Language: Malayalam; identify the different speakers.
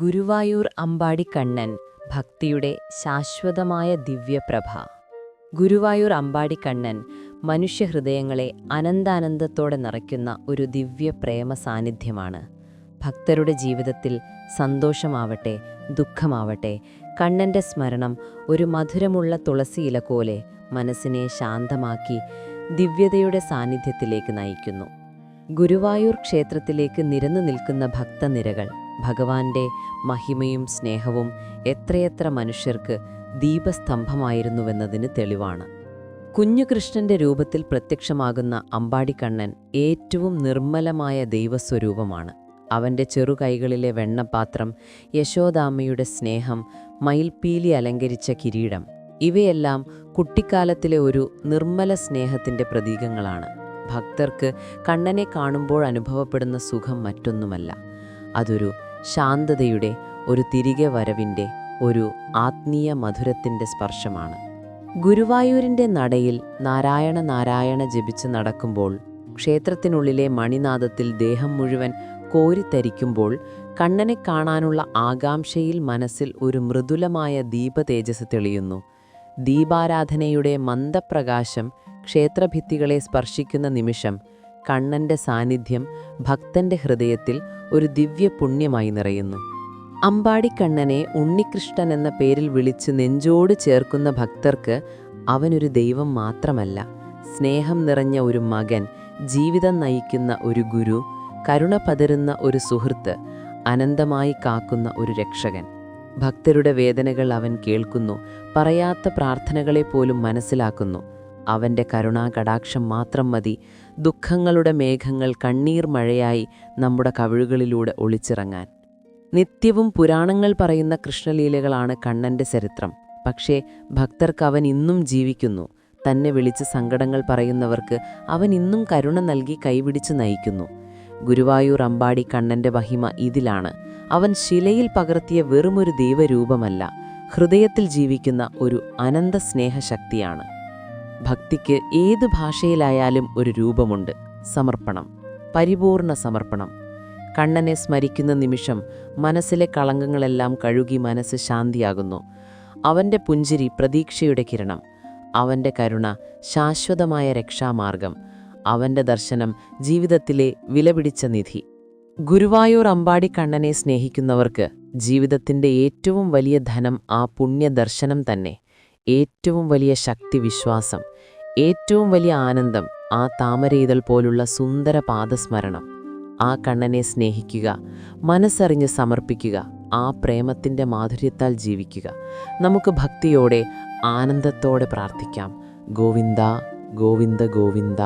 Speaker 1: ഗുരുവായൂർ അമ്പാടി കണ്ണൻ ഭക്തിയുടെ ശാശ്വതമായ ദിവ്യപ്രഭ. ഗുരുവായൂർ അമ്പാടി കണ്ണൻ മനുഷ്യഹൃദയങ്ങളെ അനന്താനന്ദത്തോടെ നിറയ്ക്കുന്ന ഒരു ദിവ്യ പ്രേമ സാന്നിധ്യമാണ്. ഭക്തരുടെ ജീവിതത്തിൽ സന്തോഷമാവട്ടെ ദുഃഖമാവട്ടെ കണ്ണന്റെ സ്മരണം ഒരു മധുരമുള്ള തുളസി ഇല പോലെ മനസ്സിനെ ശാന്തമാക്കി ദിവ്യതയുടെ സാന്നിധ്യത്തിലേക്ക് നയിക്കുന്നു. ഗുരുവായൂർ ക്ഷേത്രത്തിലേക്ക് നിരന്നു നിൽക്കുന്ന ഭക്തനിരകൾ ഭഗവാന്റെ മഹിമയും സ്നേഹവും എത്രയെത്ര മനുഷ്യർക്ക് ദീപസ്തംഭമായിരുന്നുവെന്നതിന് തെളിവാണ്. കുഞ്ഞുകൃഷ്ണന്റെ രൂപത്തിൽ പ്രത്യക്ഷമാകുന്ന അമ്പാടിക്കണ്ണൻ ഏറ്റവും നിർമ്മലമായ ദൈവസ്വരൂപമാണ്. അവന്റെ ചെറുകൈകളിലെ വെണ്ണപാത്രം യശോദാമ്മയുടെ സ്നേഹം മയിൽപ്പീലി അലങ്കരിച്ച കിരീടം ഇവയെല്ലാം കുട്ടിക്കാലത്തിലെ ഒരു നിർമ്മല സ്നേഹത്തിന്റെ പ്രതീകങ്ങളാണ്. ഭക്തർക്ക് കണ്ണനെ കാണുമ്പോൾ അനുഭവപ്പെടുന്ന സുഖം മറ്റൊന്നുമല്ല. അതൊരു ശാന്തതയുടെ ഒരു തിരികെ വരവിന്റെ ഒരു ആത്മീയ മധുരത്തിന്റെ സ്പർശമാണ്. ഗുരുവായൂരിന്റെ നടയിൽ നാരായണ നാരായണ ജപിച്ച് നടക്കുമ്പോൾ ക്ഷേത്രത്തിനുള്ളിലെ മണിനാദത്തിൽ ദേഹം മുഴുവൻ കോരിത്തരിക്കുമ്പോൾ കണ്ണനെ കാണാനുള്ള ആകാംക്ഷയിൽ മനസ്സിൽ ഒരു മൃദുലമായ ദീപതേജസ് തെളിയുന്നു. ദീപാരാധനയുടെ മന്ദപ്രകാശം ക്ഷേത്രഭിത്തികളെ സ്പർശിക്കുന്ന നിമിഷം കണ്ണന്റെ സാന്നിധ്യം ഭക്തന്റെ ഹൃദയത്തിൽ ഒരു ദിവ്യ പുണ്യമായി നിറയുന്നു. അമ്പാടിക്കണ്ണനെ ഉണ്ണികൃഷ്ണൻ എന്ന പേരിൽ വിളിച്ച് നെഞ്ചോട് ചേർക്കുന്ന ഭക്തർക്ക് അവനൊരു ദൈവം മാത്രമല്ല. സ്നേഹം നിറഞ്ഞ ഒരു മകൻ ജീവിതം നയിക്കുന്ന ഒരു ഗുരു കരുണ പതരുന്ന ഒരു സുഹൃത്ത് അനന്തമായി കാക്കുന്ന ഒരു രക്ഷകൻ. ഭക്തരുടെ വേദനകൾ അവൻ കേൾക്കുന്നു പറയാത്ത പ്രാർത്ഥനകളെ പോലും മനസ്സിലാക്കുന്നു. അവന്റെ കരുണാകടാക്ഷം മാത്രം മതി. ദുഃഖങ്ങളുടെ മേഘങ്ങൾ കണ്ണീർ മഴയായി നമ്മുടെ കവിഴുകളിലൂടെ ഒളിച്ചിറങ്ങാൻ. നിത്യവും പുരാണങ്ങൾ പറയുന്ന കൃഷ്ണലീലകളാണ് കണ്ണന്റെ ചരിത്രം. പക്ഷേ ഭക്തർക്ക് അവൻ ഇന്നും ജീവിക്കുന്നു. തന്നെ വിളിച്ച് സങ്കടങ്ങൾ പറയുന്നവർക്ക് അവൻ ഇന്നും കരുണ നൽകി കൈപിടിച്ച് നയിക്കുന്നു. ഗുരുവായൂർ അമ്പാടി കണ്ണന്റെ മഹിമ ഇതിലാണ്. അവൻ ശിലയിൽ പകർത്തിയ വെറുമൊരു ദൈവരൂപമല്ല. ഹൃദയത്തിൽ ജീവിക്കുന്ന ഒരു അനന്ത സ്നേഹശക്തിയാണ്. ഭക്തിക്ക് ഏത് ഭാഷയിലായാലും ഒരു രൂപമുണ്ട്. സമർപ്പണം. പരിപൂർണ സമർപ്പണം. കണ്ണനെ സ്മരിക്കുന്ന നിമിഷം മനസ്സിലെ കളങ്കങ്ങളെല്ലാം കഴുകി മനസ്സ് ശാന്തിയാകുന്നു. അവന്റെ പുഞ്ചിരി പ്രതീക്ഷയുടെ കിരണം. അവന്റെ കരുണ ശാശ്വതമായ രക്ഷാമാർഗം. അവന്റെ ദർശനം ജീവിതത്തിലെ വിലപിടിച്ച നിധി. ഗുരുവായൂർ അമ്പാടി കണ്ണനെ സ്നേഹിക്കുന്നവർക്ക് ജീവിതത്തിന്റെ ഏറ്റവും വലിയ ധനം ആ പുണ്യദർശനം തന്നെ. ഏറ്റവും വലിയ ശക്തി വിശ്വാസം ഏറ്റവും വലിയ ആനന്ദം ആ താമരയിതൾ പോലുള്ള സുന്ദര പാദസ്മരണം. ആ കണ്ണനെ സ്നേഹിക്കുക മനസ്സറിഞ്ഞ് സമർപ്പിക്കുക ആ പ്രേമത്തിന്റെ മാധുര്യത്താൽ ജീവിക്കുക. നമുക്ക് ഭക്തിയോടെ ആനന്ദത്തോടെ പ്രാർത്ഥിക്കാം. ഗോവിന്ദ ഗോവിന്ദ ഗോവിന്ദ.